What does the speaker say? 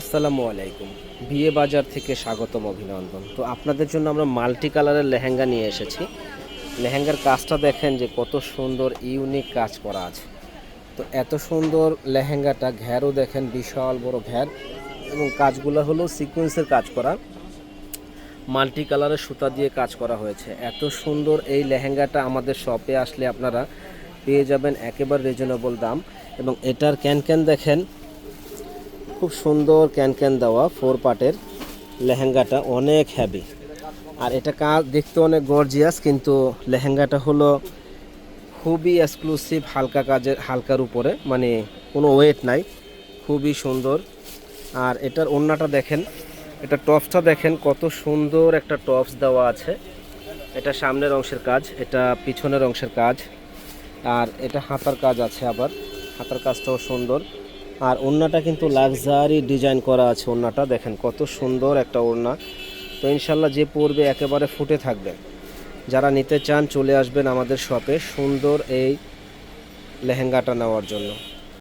আসসালামু আলাইকুম। বিয়ে বাজার থেকে স্বাগতম অভিনন্দন। তো আপনাদের জন্য আমরা মাল্টি কালারের লেহেঙ্গা নিয়ে এসেছি। লেহেঙ্গার কাজটা দেখেন যে কত সুন্দর, ইউনিক কাজ করা আছে। তো এত সুন্দর লেহেঙ্গাটা ঘ্যারও দেখেন, বিশাল বড় ঘ্যার এবং কাজগুলো হলো সিকোয়েন্সের কাজ করা। মাল্টি কালারের সুতা দিয়ে কাজ করা হয়েছে। এত সুন্দর এই লেহেঙ্গাটা আমাদের শপে আসলে আপনারা পেয়ে যাবেন একেবারে রিজনেবল দাম। এবং এটার ক্যান ক্যান দেখেন খুব সুন্দর ক্যান ক্যান দেওয়া ফোর পার্টের লেহেঙ্গাটা, অনেক হ্যাভি আর এটা কাজ দেখতে অনেক গর্জিয়াস কিন্তু লেহেঙ্গাটা হলো খুবই এক্সক্লুসিভ হালকা কাজের, হালকার উপরে মানে কোনো ওয়েট নাই, খুবই সুন্দর। আর এটার ওড়নাটা দেখেন, এটা টপসটা দেখেন, কত সুন্দর একটা টপস দেওয়া আছে। এটা সামনের অংশের কাজ, এটা পিছনের অংশের কাজ। আর এটা হাতার কাজ আছে আবার, হাতার কাজটাও সুন্দর। আর ওড়নাটা কিন্তু লাক্সারি ডিজাইন করা আছে ওড়নাটা। দেখেন কত সুন্দর একটা ওড়না। তো ইনশাল্লাহ যে পরবে একেবারে ফুটে থাকবে। যারা নিতে চান চলে আসবেন আমাদের শপে সুন্দর এই লেহেঙ্গাটা নেওয়ার জন্য।